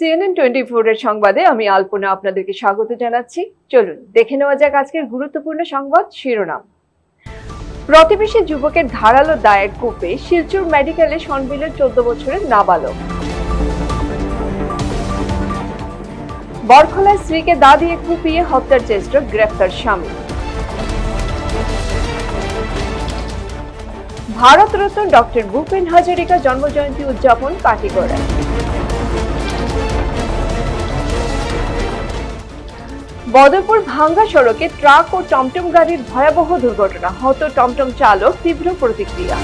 CNN twenty এর সংবাদে আমি আলপনা আপনাদেরকে স্বাগত জানাচ্ছি। চলুন, দেখে নেওয়া যাক আজকের গুরুত্বপূর্ণ সংবাদ শিরোনাম। প্রতিবেশী যুবকের ধারালো দায়ের কূপে শিলচর মেডিকেলে সনবিলের চোদ্দ বছরের নাবালক। বরখলায় স্ত্রীকে দা দিয়ে কুপিয়ে হত্যার চেষ্টা গ্রেফতার স্বামী। ভারতরত্ন ডক্টর ভূপেন হাজারিকা জন্মজয়ন্তী উদযাপন কাটিগড়ায়। বদরপুর ভাঙ্গা সড়কে ট্রাক ও টমটম গাড়ির ভয়াবহ দুর্ঘটনা। হত টমটম চালক তীব্র প্রতিক্রিয়া।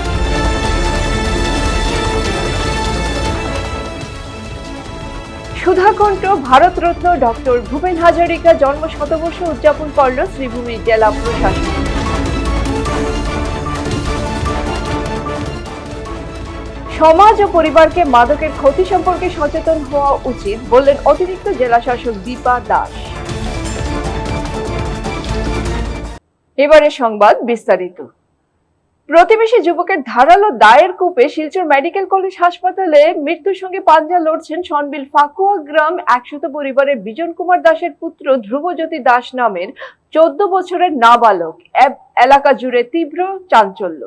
সুধাকণ্ঠ ভারতরত্ন ডক্টর ভূপেন হাজারিকা জন্ম শতবর্ষ উদযাপন করল শ্রীভূমি জেলা প্রশাসন। সমাজ ও পরিবারকে মাদকের ক্ষতি সম্পর্কে সচেতন হওয়া উচিত বললেন অতিরিক্ত জেলা শাসক দীপা দাস। এবারে সংবাদ বিস্তারিত। প্রতিবেশী যুবকের ধারালো দায়ের কূপে শিলচর মেডিকেল কলেজ হাসপাতালে মৃত্যুর সঙ্গে পাঞ্জা লড়ছেন সনবিল ফাকুয়া গ্রাম একশত পরিবারের বিজন কুমার দাসের পুত্র ধ্রুবজ্যোতি দাস নামের চোদ্দ বছরের নাবালক। এলাকা জুড়ে তীব্র চাঞ্চল্য।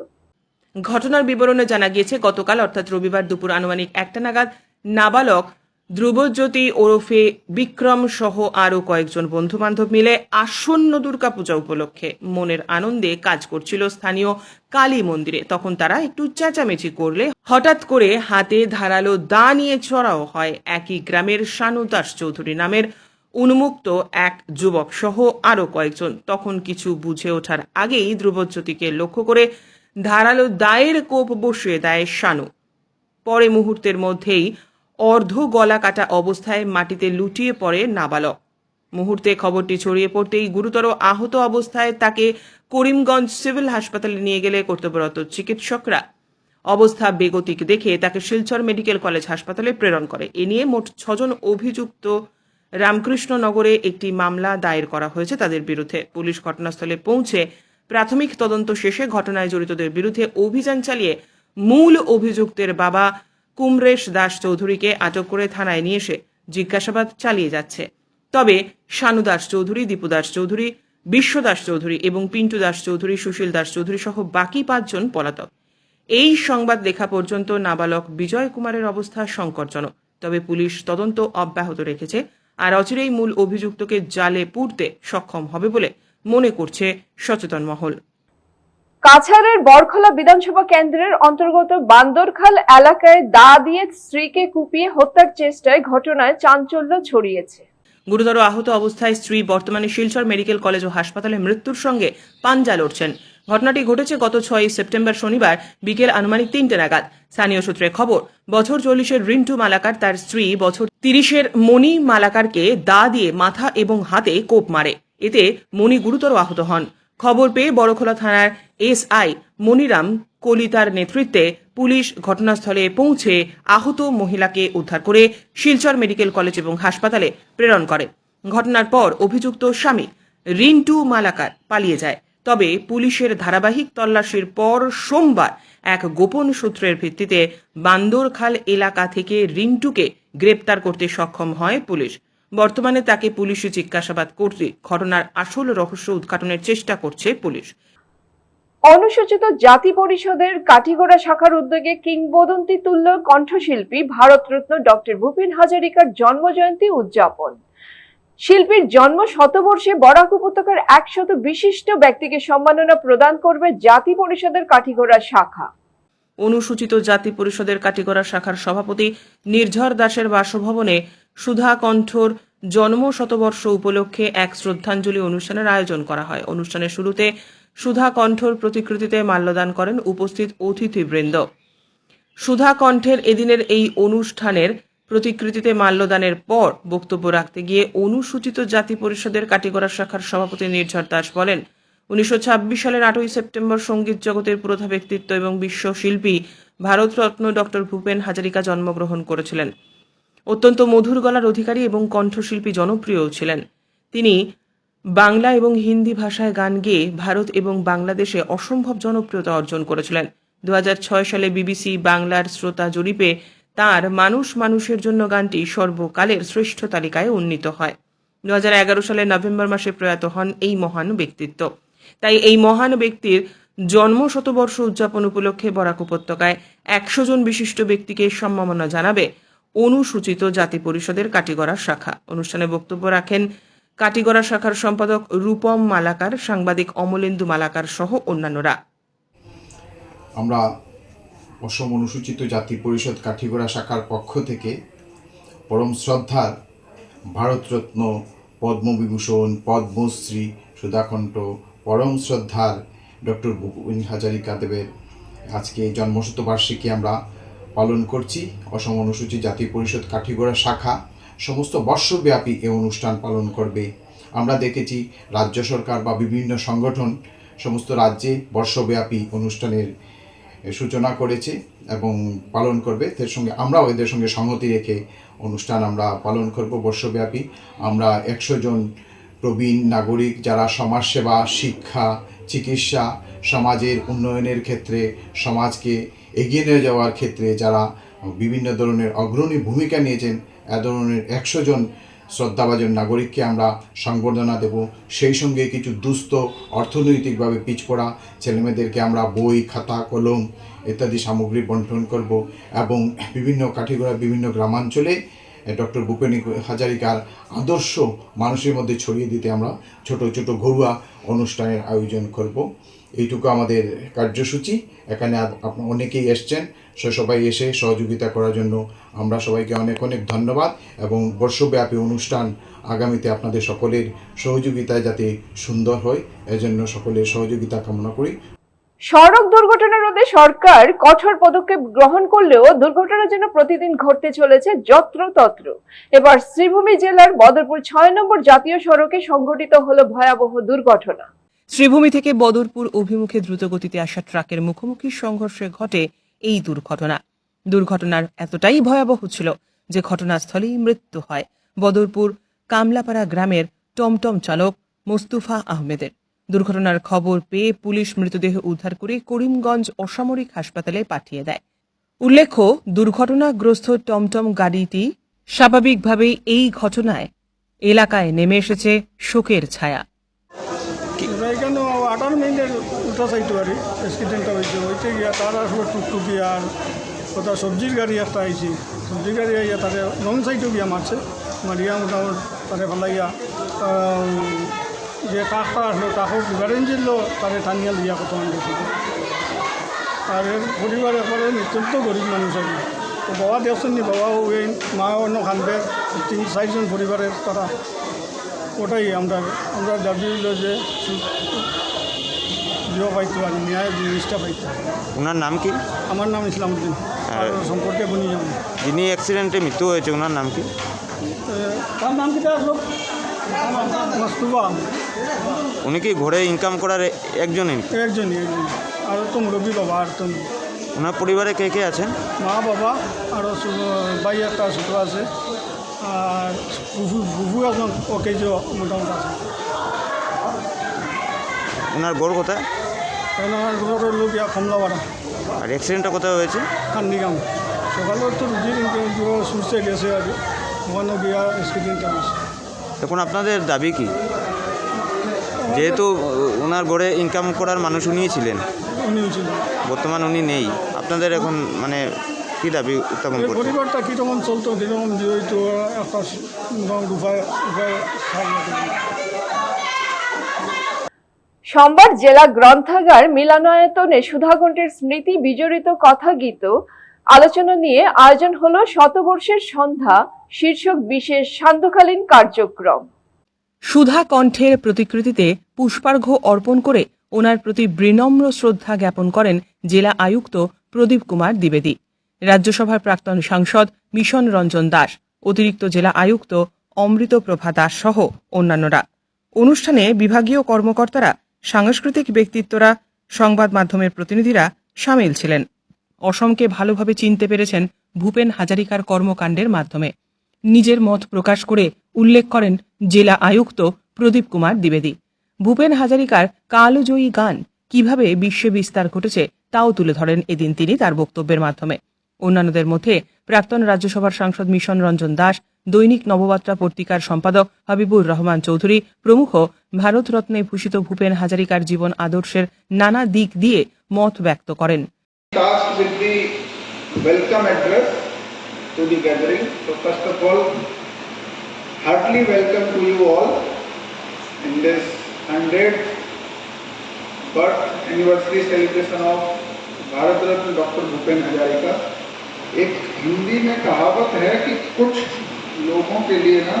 ঘটনার বিবরণে জানা গিয়েছে, গতকাল অর্থাৎ রবিবার দুপুর আনুমানিক একটা নাগাদ নাবালক ধ্রুবজ্যোতি ওরফে বিক্রম সহ আরও কয়েকজন বন্ধু বান্ধব মিলে আসন্ন দুর্গাপূজা উপলক্ষে মনের আনন্দে কাজ করছিল স্থানীয় কালী মন্দিরে। তখন তারা একটু চেঁচামেচি করলে হঠাৎ করে হাতে ধারালো দা নিয়ে চড়াও হয়। একই গ্রামের শানু দাস চৌধুরী নামের উন্মুক্ত এক যুবক সহ আরও কয়েকজন। তখন কিছু বুঝে ওঠার আগেই ধ্রুবজ্যোতিকে লক্ষ্য করে ধারালো দায়ের কোপ বসিয়ে দেয় শানু। পরে মুহূর্তের মধ্যেই অর্ধ গলা কাটা অবস্থায় মাটিতে লুটিয়ে পড়ে নাবালক। মুহূর্তে খবরটি ছড়িয়ে পড়তেই গুরুতর আহত অবস্থায় তাকে করিমগঞ্জ সিভিল হাসপাতালে নিয়ে গেলে কর্তব্যরত চিকিৎসকরা। অবস্থা বেগতিক দেখে তাকে শিলচর মেডিকেল কলেজ হাসপাতালে প্রেরণ করে। এ নিয়ে মোট ছজন অভিযুক্ত রামকৃষ্ণনগরে একটি মামলা দায়ের করা হয়েছে তাদের বিরুদ্ধে। পুলিশ ঘটনাস্থলে পৌঁছে প্রাথমিক তদন্ত শেষে ঘটনায় জড়িতদের বিরুদ্ধে অভিযান চালিয়ে মূল অভিযুক্তের বাবা কুমরেশ দাস চৌধুরীকে আটক করে থানায় নিয়ে এসে জিজ্ঞাসাবাদ চালিয়ে যাচ্ছে। তবে শানু দাস চৌধুরী দীপু দাস চৌধুরী বিশ্ব দাস চৌধুরী এবং পিন্টু দাস চৌধুরী সুশীল দাস চৌধুরী সহ বাকি পাঁচজন পলাতক। এই সংবাদ লেখা পর্যন্ত নাবালক বিজয় কুমারের অবস্থা সংকটজনক। তবে পুলিশ তদন্ত অব্যাহত রেখেছে আর অচিরেই মূল অভিযুক্তকে জালে পুড়তে সক্ষম হবে বলে মনে করছে সচেতন মহল। কাছাড়ের বরখলা বিধানসভা কেন্দ্রের অন্তর্গত বান্দরখাল এলাকায় দা দিয়ে স্ত্রীকে কুপিয়ে হত্যার চেষ্টায় ঘটনায় চাঞ্চল্য ছড়িয়েছে। গুরুতর আহত অবস্থায় স্ত্রী বর্তমানে শিলচর মেডিকেল কলেজ ও হাসপাতালে মৃত্যুর সঙ্গে পাঞ্জা লড়ছেন। ঘটনাটি ঘটেছে গত ছয় সেপ্টেম্বর শনিবার বিকেল আনুমানিক তিনটে নাগাদ। স্থানীয় সূত্রে খবর, বছর চল্লিশের রিন্টু মালাকার তার স্ত্রী বছর তিরিশের মণি মালাকারকে দা দিয়ে মাথা এবং হাতে কোপ মারে। এতে মণি গুরুতর আহত হন। খবর পেয়ে বড়খোলা থানার এসআই মনিরাম কলিতার নেতৃত্বে পুলিশ ঘটনাস্থলে পৌঁছে আহত মহিলাকে উদ্ধার করে শিলচর মেডিকেল কলেজ এবং হাসপাতালে প্রেরণ করে। ঘটনার পর অভিযুক্ত স্বামী রিন্টু মালাকার পালিয়ে যায়। তবে পুলিশের ধারাবাহিক তল্লাশির পর সোমবার এক গোপন সূত্রের ভিত্তিতে বান্দরখাল এলাকা থেকে রিন্টুকে গ্রেপ্তার করতে সক্ষম হয় পুলিশ। বর্তমানে তাকে পুলিশি জিজ্ঞাসাবাদ করতে ঘটনার আসল রহস্য উদ্ঘাটনের চেষ্টা করছে পুলিশ। অনুসূচিত জাতি পরিষদের কাঠিগড়া শাখার উদ্যোগে কিংবদন্তি তুল্য কণ্ঠশিল্পী ভারতরত্ন ডক্টর ভূপেন হাজারিকার জন্মজয়ন্তী উদযাপন। শিল্পীর জন্ম শতবর্ষে বরাক উপত্যকার একশত বিশিষ্ট ব্যক্তিকে সম্মাননা প্রদান করবে জাতি পরিষদের কাঠিগড়া শাখা। অনুসূচিত জাতি পরিষদের কাটিগড়া শাখার সভাপতি নির্ঝর দাসের বাসভবনে সুধা কণ্ঠর জন্ম শতবর্ষ উপলক্ষে এক শ্রদ্ধাঞ্জলি অনুষ্ঠানের আয়োজন করা হয়। অনুষ্ঠানের শুরুতে সুধা কণ্ঠর প্রতিকৃতিতে মাল্যদান করেন উপস্থিত অতিথিবৃন্দ। সুধা কণ্ঠের এদিনের এই অনুষ্ঠানের প্রতিকৃতিতে মাল্যদানের পর বক্তব্য রাখতে গিয়ে অনুসূচিত জাতি পরিষদের কাটিগড়া শাখার সভাপতি নির্ঝর দাস বলেন, উনিশশো ছাব্বিশ সালের আটই সেপ্টেম্বর সংগীত জগতের প্রথা ব্যক্তিত্ব এবং বিশ্ব শিল্পী ভারতরত্ন ডক্টর ভূপেন হাজারিকা জন্মগ্রহণ করেছিলেন। অত্যন্ত মধুর গলার অধিকারী এবং কণ্ঠশিল্পী জনপ্রিয়ও ছিলেন। তিনি বাংলা এবং হিন্দি ভাষায় গান গেয়ে ভারত এবং বাংলাদেশে অসম্ভব জনপ্রিয়তা অর্জন করেছিলেন। দু হাজার ছয় সালে বিবিসি বাংলার শ্রোতা জরিপে তার মানুষ মানুষের জন্য গানটি সর্বকালের শ্রেষ্ঠ তালিকায় উন্নীত হয়। এগারো সালের নভেম্বর মাসে প্রয়াত হন এই মহান ব্যক্তিত্ব। তাই এই মহান ব্যক্তির জন্ম শতবর্ষ উদযাপন উপলক্ষে বরাক উপত্যকায় একশো জন বিশিষ্ট ব্যক্তিকে সম্মাননা জানাবে অনুসূচিত জাতি পরিষদের কাটিগড়া শাখা। অনুষ্ঠানে বক্তব্য রাখেন কাটিগড়া শাখার সম্পাদক রূপম মালাকার, সাংবাদিক অমলেন্দু মালাকার সহ অন্যান্যরা। আমরা অসম অনুসূচিত জাতি পরিষদ কাঠিগড়া শাখার পক্ষ থেকে পরম শ্রদ্ধার ভারতরত্ন পদ্মবিভূষণ, পদ্মশ্রী সুধাকণ্ঠ, পরম শ্রদ্ধার ডক্টর ভূপেন হাজারিকা দেবের আজকে জন্মশতবার্ষিকী আমরা পালন করছি। অসম অনুসূচিত জাতি পরিষদ কাঠিগড়া শাখা। সমস্ত বর্ষব্যাপী এ অনুষ্ঠান পালন করবে। আমরা দেখেছি রাজ্য সরকার বা বিভিন্ন সংগঠন সমস্ত রাজ্যে বর্ষব্যাপী অনুষ্ঠানের সূচনা করেছে এবং পালন করবে। এর সঙ্গে আমরাও এদের সঙ্গে সংহতি রেখে অনুষ্ঠান আমরা পালন করব বর্ষব্যাপী। আমরা একশো জন প্রবীণ নাগরিক যারা সমাজসেবা, শিক্ষা চিকিৎসা সমাজের উন্নয়নের ক্ষেত্রে, সমাজকে এগিয়ে নিয়ে যাওয়ার ক্ষেত্রে যারা বিভিন্ন ধরনের অগ্রণী ভূমিকা নিয়েছেন, এ ধরনের একশো জন শ্রদ্ধাভাজন নাগরিককে আমরা সংবর্ধনা দেব। সেই সঙ্গে কিছু দুস্থ অর্থনৈতিকভাবে পিছপড়া ছেলেমেয়েদেরকে আমরা বই, খাতা, কলম ইত্যাদি সামগ্রী বন্টন করব এবং বিভিন্ন কাঠিগড়া বিভিন্ন গ্রামাঞ্চলে ডক্টর ভূপেন হাজারিকার আদর্শ মানুষের মধ্যে ছড়িয়ে দিতে আমরা ছোট ছোট ঘরোয়া অনুষ্ঠানের আয়োজন করব। এইটুকু আমাদের কার্যসূচি। এখানে অনেকেই এসছেন। সে, সবাই এসে সহযোগিতা করার জন্য আমরা সবাইকে অনেক অনেক ধন্যবাদ এবং বর্ষব্যাপী অনুষ্ঠান আগামীতে আপনাদের সকলের সহযোগিতায় যাতে সুন্দর হয়, এজন্য সকলের সহযোগিতা কামনা করি। সড়ক দুর্ঘটনা রোধে সরকার কঠোর পদক্ষেপ গ্রহণ করলেও দুর্ঘটনা যেন প্রতিদিন ঘটতে চলেছে যত্রতত্র। এবার শ্রীভূমি জেলার বদরপুর ছয় নম্বর জাতীয় সড়কে সংঘটিত হলো ভয়াবহ দুর্ঘটনা। শ্রীভূমি থেকে বদরপুর অভিমুখে দ্রুতগতিতে আসা ট্রাকের মুখোমুখি সংঘর্ষে ঘটে এই দুর্ঘটনা। দুর্ঘটনার এতটাই ভয়াবহ ছিল যে ঘটনাস্থলেই মৃত্যু হয়। বদরপুর কামলাপাড়া গ্রামের টমটম চালক মোস্তুফা আহমেদের। দুর্ঘটনার খবর পেয়ে পুলিশ মৃতদেহ উদ্ধার করে করিমগঞ্জ অসামরিক হাসপাতালে পাঠিয়ে দেয়। উল্লেখ্য দুর্ঘটনাগ্রস্ত টমটম গাড়িটি স্বাভাবিকভাবেই এই ঘটনায় এলাকায় নেমে এসেছে শোকের ছায়া। এখানে আঠারো মিনিটের উল্টা সাইডে বাড়ি অ্যাক্সিডেন্টটা হয়েছে। হয়েছে গিয়া তার আসলে টুকটুকি কোথাও সবজির গাড়ি একটা আইছে। সবজির গাড়ি আইয়া তারে রং সাইডেও গিয়া মারছে। মারিয়া মোটামুটি তাদের ফেলাইয়া আহ, যে কাকটা আসলো কাকও গাড়ি ছিল তারে টানিয়া লিয়া কত গেছে আর এর পরিবার একবারে অত্যন্ত গরিব মানুষ আর তো বাবা দেখছেন নি বাবা ওই মা অন্য খানবে তিন চারজন পরিবারের তারা ওটাই আমরা আমরা দাবি হলো যে ইয়ে পাইতো আর ন্যায় জিনিসটা পাইতো। ওনার নাম কি? আমার নাম ইসলামউদ্দিন আর সম্পর্কে বনি যিনি অ্যাক্সিডেন্টে মৃত্যু হয়েছে ওনার নাম কি? তার নাম আসলো মাস্তুবা উনি কি ঘরে ইনকাম করার একজনই? একজনই একজন আর তো মুরব্বী বাবা আর তো ওনার পরিবারে কে কে আছেন? মা বাবা আরও ভাই একটা ছোটো আছে। আর বুবু একজন ওকে যে মোটামুটি আছে। ওনার গড় কোথায়? আমার ঘরের লোক ইয়া কমলাপাড়া। আর অ্যাক্সিডেন্টটা কোথায় হয়েছে? কান্দিগাম সকালে তো রুজির সুরসে গেছে আর। ওখানে গিয়া স্কুটিংটা হয়েছে এখন আপনাদের দাবি কি? যেহেতু ওনার গড়ে ইনকাম করার মানুষ উনিই ছিলেন। বর্তমান উনি নেই। আপনাদের এখন মানে কি দাবি উত্থাপন এই করছেন? পরিবারটা কীরকম চলতো? কীরকম দিয়ে হইতো? একটা উপায় উপায় সোমবার জেলা গ্রন্থাগার মিলনায়তনে সুধাকণ্ঠের স্মৃতি বিজড়িত কথা গীত আলোচনা নিয়ে আয়োজন হলো শতবর্ষের সন্ধ্যা, শীর্ষক বিশেষ সান্ধ্যকালীন কার্যক্রম। সুধা কণ্ঠের প্রতিকৃতিতে পুষ্পার্ঘ্য অর্পণ করে ওনার প্রতি বিনম্র শ্রদ্ধা জ্ঞাপন করেন জেলা আয়ুক্ত প্রদীপ কুমার দ্বিবেদী, রাজ্যসভার প্রাক্তন সাংসদ মিশন রঞ্জন দাস, অতিরিক্ত জেলা আয়ুক্ত অমৃত প্রভা দাস সহ অন্যান্যরা। অনুষ্ঠানে বিভাগীয় কর্মকর্তারা, সাংস্কৃতিক ব্যক্তিত্বরা, সংবাদ মাধ্যমের প্রতিনিধিরা সামিল ছিলেন। অসমকে ভালোভাবে চিনতে পেরেছেন ভূপেন হাজারিকার কর্মকাণ্ডের মাধ্যমে। নিজের মত প্রকাশ করে উল্লেখ করেন জেলা আয়ুক্ত প্রদীপ কুমার দ্বিবেদী। ভূপেন হাজারিকার কালজয়ী গান কীভাবে বিশ্বে বিস্তার ঘটেছে তাও তুলে ধরেন এদিন তিনি তার বক্তব্যের মাধ্যমে। অন্যান্যদের মধ্যে প্রাক্তন রাজ্যসভার সাংসদ মিশন রঞ্জন দাস, দৈনিক নববার্তা পত্রিকার সম্পাদক হাবিবুর রহমান চৌধুরী, প্রমুখ ভারতরত্নে ভূষিত ভূপেন হাজারিকার জীবন আদর্শের নানা দিক দিয়ে মত ব্যক্ত করেন। Tasked with the welcome address to the gathering. So first of all, heartily welcome to you all in this 100th birth anniversary celebration of Bharat Ratna doctor Bhupen Hazarika एक हिंदी में कहावत है कि कुछ लोगों के लिए ना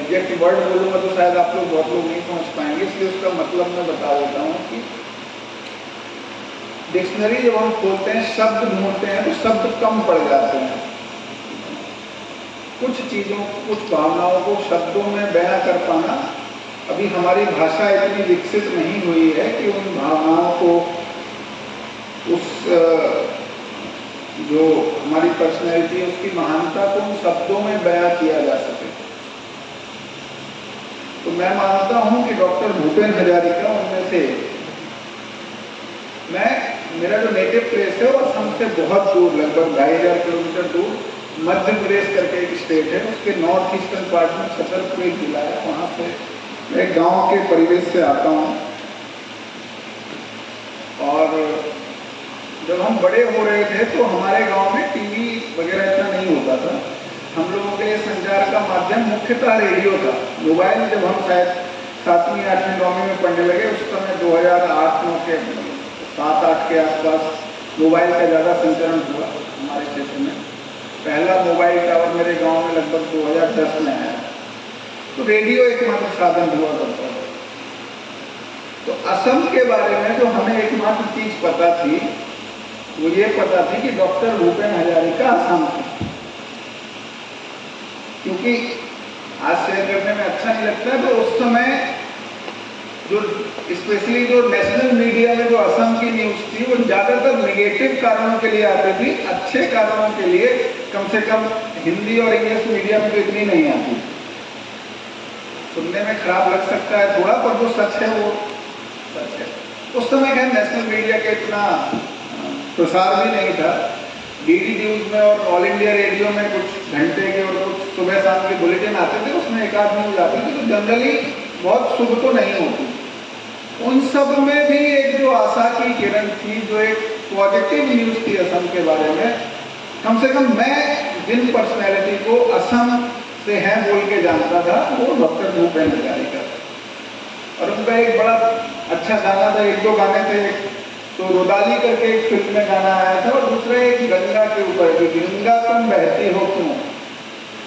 एग्जैक्ट वर्ड बोलूँगा तो शायद आप लोग बहुत लोग नहीं समझ पाएँगे इसलिए उसका मतलब मैं बता देता हूँ कि डिक्शनरी जब हम खोलते हैं, शब्द ढूंढते हैं तो शब्द कम पड़ जाते हैं। कुछ चीज़ों, कुछ भावनाओं को शब्दों में बयां कर पाना, अभी हमारी भाषा इतनी विकसित नहीं हुई है कि उन भावनाओं को उस जो हमारी पर्सनैलिटी है, उसकी महानता को उन शब्दों में बयां किया जा सके। तो मैं मानता हूँ कि डॉक्टर भूपेन हजारिका उनमें से मैं मेरा जो नेटिव प्लेस है, वो असम से बहुत दूर, लगभग ढाई हज़ार किलोमीटर दूर, मध्य प्रदेश करके एक स्टेट है, उसके नॉर्थ ईस्टर्न पार्ट में छतरपुर एक जिला है, वहाँ से मैं गाँव के परिवेश से आता हूँ। और जब हम बड़े हो रहे थे तो हमारे गाँव में टीवी वगैरह इतना नहीं होता था। हम लोगों के लिए संचार का माध्यम मुख्यतः रेडियो था। मोबाइल जब हम शायद सातवीं, आठवीं, नौवीं में पढ़ने लगे, उस समय 2008 नौ के सात आठ के आसपास मोबाइल का ज़्यादा संचरण हुआ हमारे क्षेत्र में। पहला मोबाइल टावर मेरे गाँव में लगभग 2010 में आया। तो रेडियो एकमात्र साधन हुआ करता था। तो असम के बारे में जो हमें एकमात्र चीज़ पता थी, वो ये पता थी कि डॉक्टर भूपेन हजारिका असम से क्योंकि आज शेयर करने में अच्छा नहीं लगता है तो उस समय जो स्पेशली जो नेशनल मीडिया में जो असम की न्यूज़ थी, वो ज़्यादातर नेगेटिव कारणों के लिए आती थी, अच्छे कारणों के लिए कम से कम हिंदी और इंग्लिश मीडिया में तो इतनी नहीं आती। सुनने में खराब लग सकता है थोड़ा, पर जो सच है वो सच है। उस समय क्या नेशनल मीडिया का इतना प्रसार भी नहीं था। डीडी न्यूज़ में और ऑल इंडिया रेडियो में कुछ घंटे के और कुछ सुबह शाम के बुलेटिन आते थे, उसमें एक आध न्यूज़ आती थी तो जनरली बहुत शुभ तो नहीं होती उन सब में भी एक जो आशा की किरण थी, जो एक पॉजिटिव न्यूज़ थी असम के बारे में, कम से कम मैं जिन पर्सनैलिटी को असम से हैं बोल के जानता था, वो डॉक्टर भूपेन हजारिका था। और उनका एक बड़ा अच्छा गाना था, एक दो गाने थे तो रोदाली करके एक फ़िल्म में गाना आया था और दूसरा एक गंगा के ऊपर, कि गंगा तुम बहती हो क्यों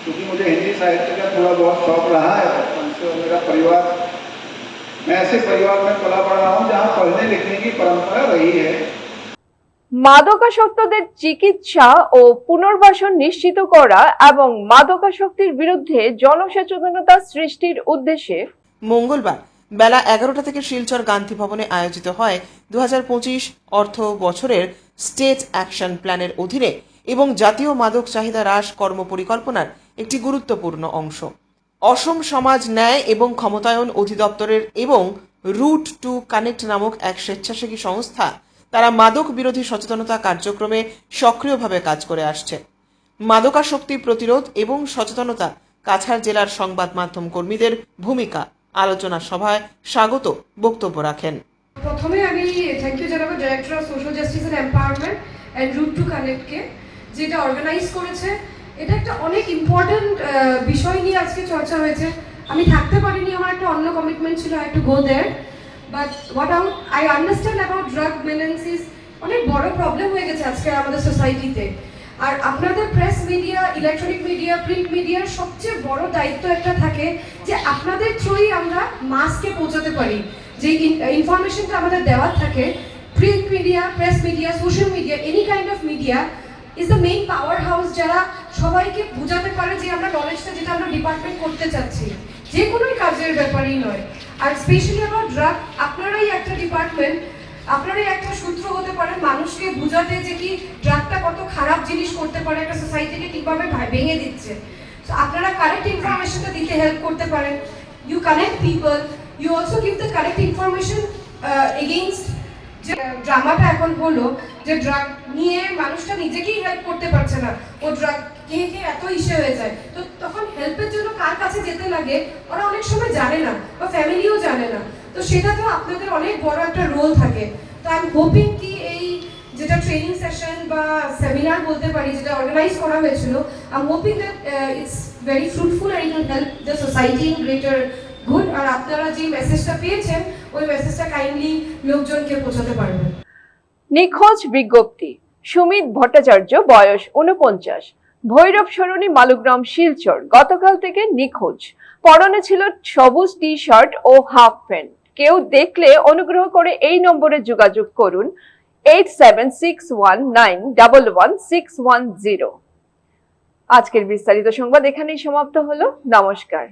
क्योंकि मुझे हिंदी साहित्य का थोड़ा बहुत शौक रहा है, बचपन से और मेरा परिवार मैं ऐसे परिवार में पला पड़ा हूँ जहाँ पढ़ने लिखने की परंपरा रही है মাদকাসক্তদের চিকিৎসা ও পুনর্বাসন নিশ্চিত করা এবং মাদকাসক্তির বিরুদ্ধে জনসচেতনতা সৃষ্টির উদ্দেশ্যে মঙ্গলবার বেলা এগারোটা থেকে শিলচর গান্ধী ভবনে আয়োজিত হয় দু অর্থ বছরের স্টেট অ্যাকশন প্ল্যানের অধীনে এবং জাতীয় মাদক চাহিদা হ্রাস কর্মপরিকল্পনার একটি গুরুত্বপূর্ণ অংশ অসম সমাজ ন্যায় এবং ক্ষমতায়ন অধিদপ্তরের এবং রুট টু কানেক্ট নামক এক স্বেচ্ছাসেবী সংস্থা তারা মাদক বিরোধী সচেতনতা কার্যক্রমে সক্রিয়ভাবে কাজ করে আসছে। মাদকাসক্তি প্রতিরোধ এবং সচেতনতা কাছাড় জেলার সংবাদ মাধ্যম কর্মীদের ভূমিকা আলোচনা সভায় স্বাগত বক্তব্য রাখেন। প্রথমে আমি থ্যাংক ইউ জানাব director of social justice and empowerment and root to কানেক্টকে যেটা অর্গানাইজ করেছে এটা একটা অনেক ইম্পর্ট্যান্ট বিষয় নিয়ে আজকে চর্চা হয়েছে। আমি থাকতে পারিনি, আমার একটা অন্য কমিটমেন্ট ছিল I to go there but what out I understand about drug মেলেন্সিস অনেক বড় প্রবলেম হয়ে গেছে আজকে আমাদের সোসাইটিতে আর আপনাদের press media electronic media print মিডিয়ার সবচেয়ে বড় দায়িত্ব একটা থাকে যে আপনাদের থ্রুই আমরা মাসকে পৌঁছাতে পারি। যে ইনফরমেশনটা আমাদের দেওয়ার থাকে print media press media social media any kind of media is the main power house যারা সবাইকে বোঝাতে পারে যে আমরা নলেজটা যেটা আমরা ডিপার্টমেন্ট করতে চাচ্ছি। যে কোনোই কাজের ব্যাপারেই নয়। আর স্পেশালি অ্যাবাউট ড্রাগ আপনারাই একটা ডিপার্টমেন্ট আপনারাই একটা সূত্র হতে পারেন মানুষকে বোঝাতে যে কি ড্রাগটা কত খারাপ জিনিস করতে পারে একটা সোসাইটিকে কীভাবে ভেঙে দিচ্ছে। তো আপনারা কারেক্ট ইনফরমেশনটা দিতে হেল্প করতে পারেন। You connect people you also give the correct information against যে ড্রামাটা এখন হলো, যে ড্রাগ নিয়ে মানুষটা নিজেকেই হেল্প করতে পারছে না। ও ড্রাগ খেয়ে খেয়ে এত ইসে হয়ে যায়। তো তখন হেল্পের জন্য কার কাছে যেতে লাগে, ওরা অনেক সময় জানে না বা ফ্যামিলিও জানে না। তো সেটা তো আপনাদের অনেক বড় একটা রোল থাকে। তো আই এম হোপিং কি এই যেটা ট্রেনিং সেশন বা সেমিনার বলতে পারি, যেটা অর্গানাইজ করা হয়েছিল I hoping that it's very fruitful and it help the society in greater good আর আপনারা যে মেসেজটা পেয়েছেন, ওই মেসেজটা কাইন্ডলি লোকজনকে পৌঁছাতে পারবেন। নিখোঁজ বিজ্ঞপ্তি, সুমিত ভট্টাচার্য, বয়স উনপঞ্চাশ ভৈরব সরণি, মালুগ্রাম, শিলচর। গতকাল থেকে নিখোঁজ। পরনে ছিল সবুজ টি শার্ট ও হাফ প্যান্ট। কেউ দেখলে অনুগ্রহ করে এই নম্বরে যোগাযোগ করুন, eight seven six one nine one six one zero. আজকের বিস্তারিত সংবাদ এখানেই সমাপ্ত হলো। নমস্কার।